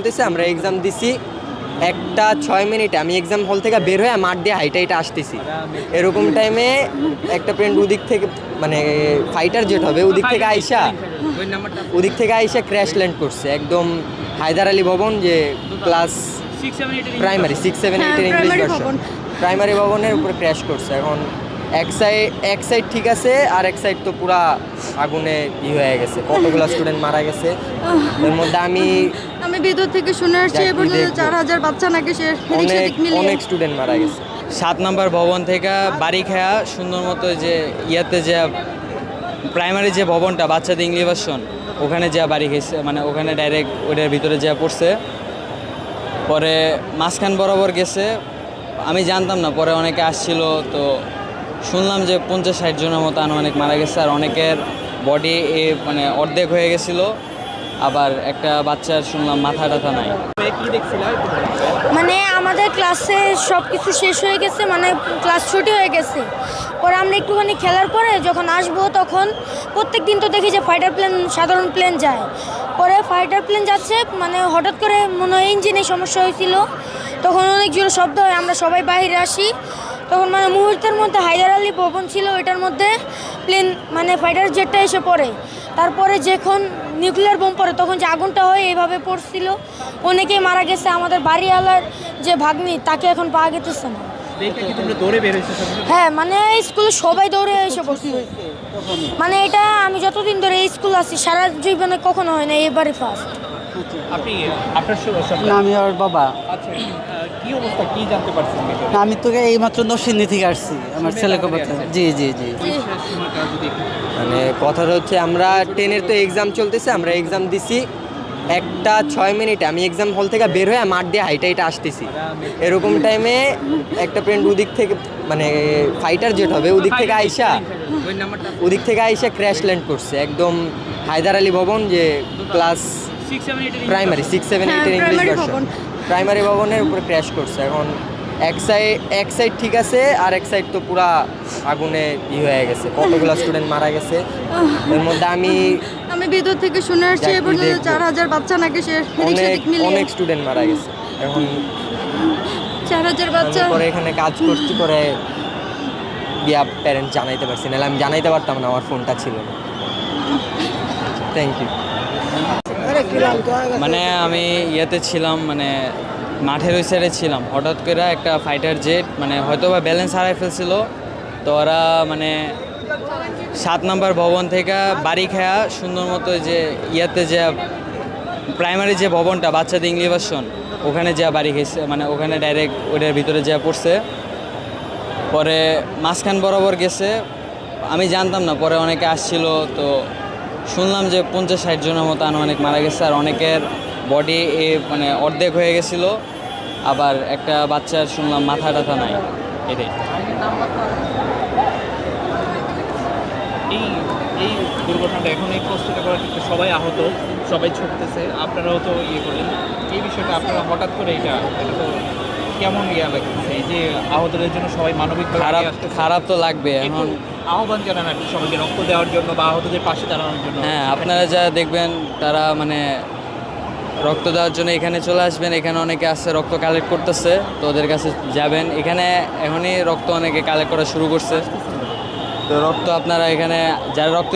চলতেছে আমরা এক্সাম দিছি একটা ছয় মিনিটে। আমি এক্সাম হল থেকে বের হয়ে মাঠ দিয়ে হাইটা হাইটা আসতেছি। এরকম টাইমে একটা ফ্রেন্ড ওদিক থেকে মানে ফাইটার জেট হবে ওদিক থেকে আইসা ওদিক থেকে আইসা ক্র্যাশ ল্যান্ড করছে। একদম হায়দার আলী ভবন যে ক্লাস প্রাইমারি সিক্স সেভেন এইটের ইংলিশ ভার্সন প্রাইমারি ভবনের উপরে ক্র্যাশ করছে। এখন এক সাইড এক সাইড ঠিক আছে আর এক সাইড তো পুরা আগুনে ই হয়ে গেছে। কতগুলো স্টুডেন্ট মারা গেছে? এর মধ্যে আমি আমি ভিতর থেকে শুনে আসছি এ পর্যন্ত চার হাজার বাচ্চা নাকি সে অনেক অনেক স্টুডেন্ট মারা গেছে। সাত নম্বর ভবন থেকে বাড়ি খেয়া সুন্দর মতো যে ইয়াতে যে প্রাইমারি যে ভবনটা বাচ্চাদের ইংলিশ ভার্সন ওখানে যা বাড়ি খেয়েছে মানে ওখানে ডাইরেক্ট ওইটার ভিতরে যা পড়ছে। পরে মাঝখান বরাবর গেছে। আমি জানতাম না পরে অনেকে আসছিল তো শুনলাম যে পঞ্চাশ ষাট জনের মতো আনুমানিক মারা গেছে, আর অনেকের বডি এ মানে অর্ধেক হয়ে গেছিল, আবার একটা বাচ্চার শুনলাম মাথা টাথা নাই। মানে আমাদের ক্লাসে সব কিছু শেষ হয়ে গেছে মানে ক্লাস ছুটি হয়ে গেছে। পরে আমরা একটুখানি খেলার পরে যখন আসব তখন প্রত্যেক দিন তো দেখি যে ফাইটার প্লেন সাধারণ প্লেন যায়। পরে ফাইটার প্লেন যাচ্ছে মানে হঠাৎ করে মনে হয় ইঞ্জিনে সমস্যা হয়েছিল, তখন অনেক জোরে শব্দ হয়, আমরা সবাই বাইরে আসি। তখন মানে মুহূর্তের মধ্যে হায়দার আলী ভবন ছিল ওইটার মধ্যে প্লেন মানে ফাইটার জেটটা এসে পড়ে। তারপরে যখন নিউক্লিয়ার বোম পড়ে তখন যে আগুনটা হয় এইভাবে পড়ছিল। অনেকেই মারা গেছে আমাদের বাড়িওয়ালার যে ভাগ্নি তাকে এখন পাওয়া গেতেছে না। দেখে কি তোমরা দৌড়ে বের হয়েছো সবাই? হ্যাঁ মানে স্কুলে সবাই দৌড়ে এসে পড়ছে। মানে এটা আমি যতদিন ধরে এই স্কুল আছি সারা জীবনে কখনো হয় না এবারে ফার্স্ট আপনি আপনার বাবা। আচ্ছা কি অবস্থা? কি জানতে পারছেন আমি তোকে এইমাত্র নরসিংদী থেকে আসছি আমার ছেলেকে জি জি জি। মানে কথাটা হচ্ছে আমরা টেনের তো এক্সাম চলতেছে আমরা এক্সাম দিছি একটা ছয় মিনিটে। আমি এক্সাম হল থেকে বের হয়ে মাঠ দিয়ে হাইটা হাইটা আসতেছি। এরকম টাইমে একটা ফ্রেন্ড ওদিক থেকে মানে ফাইটার জেট হবে ওদিক থেকে আইসা ওদিক থেকে আইসা ক্র্যাশ ল্যান্ড করছে। একদম হায়দার আলী ভবন যে ক্লাস প্রাইমারি সিক্স সেভেন এইটের ইংলিশ ভার্সন। প্রাইমারি ভবনের উপরে ক্র্যাশ করছে। এখন এক সাইড এক সাইড ঠিক আছে আর এক সাইড তো পুরা আগুনে ই হয়ে গেছে। কতগুলো স্টুডেন্ট মারা গেছে। এর মধ্যে আমি আমি ভিতর থেকে শুনে আসছি যাক, এ পর্যন্ত দেখব। চার হাজার বাচ্চা নাকি সে অনেক অনেক স্টুডেন্ট মারা গেছে। এখন চার হাজার বাচ্চা। পরে এখানে কাজ করছি পরে গিয়া প্যারেন্ট জানাইতে পারছি। নাহলে আমি জানাইতে পারতাম না আমার ফোনটা ছিল না। থ্যাংক ইউ মানে আমি ইয়েতে ছিলাম মানে মাঠের ওই সাইডে ছিলাম। হঠাৎ করে একটা ফাইটার জেট মানে হয়তো বা ব্যালেন্স হারাই ফেলছিল। তো ওরা মানে সাত নম্বর ভবন থেকে বাড়ি খেয়া সুন্দর মতো যে ইয়েতে যে প্রাইমারি যে ভবনটা, বাচ্চাদের ইংলিশ ভার্সন ওখানে যা বাড়ি খেয়েছে। মানে ওখানে ডাইরেক্ট ওইটার ভিতরে যা পড়ছে। পরে মাঝখান বরাবর গেছে। আমি জানতাম না, পরে অনেকে আসছিল, তো শুনলাম যে পঞ্চাশ ষাট জনের মতো আনুমানিক মারা গেছে আর অনেকের বডি এ মানে অর্ধেক হয়ে গেছিল। আবার একটা বাচ্চার শুনলাম মাথা টাথা নাই। এটাই। এই এই দুর্ঘটনাটা এখন এই প্রশ্নটা করার ক্ষেত্রে সবাই আহত সবাই ছুটতেছে। আপনারাও তো ইয়ে করেন এই বিষয়টা আপনারা হঠাৎ করে এটা এটা তো কেমন ইয়া লাগতেছে? এই যে আহতদের জন্য সবাই মানবিক খারাপ খারাপ তো লাগবে। এখন আহ্বান জানান আর কি সবাইকে রক্ত দেওয়ার জন্য বা আহতদের পাশে দাঁড়ানোর জন্য। হ্যাঁ আপনারা যা দেখবেন, তারা মানে রক্ত দেওয়ার জন্য এখানে চলে আসবেন। এখানে অনেকে আসছে রক্ত কালেক্ট করতেছে, তো ওদের কাছে যাবেন। এখানে এখনই রক্ত অনেকে কালেক্ট করা শুরু করছে। তো রক্ত আপনারা এখানে, যারা রক্ত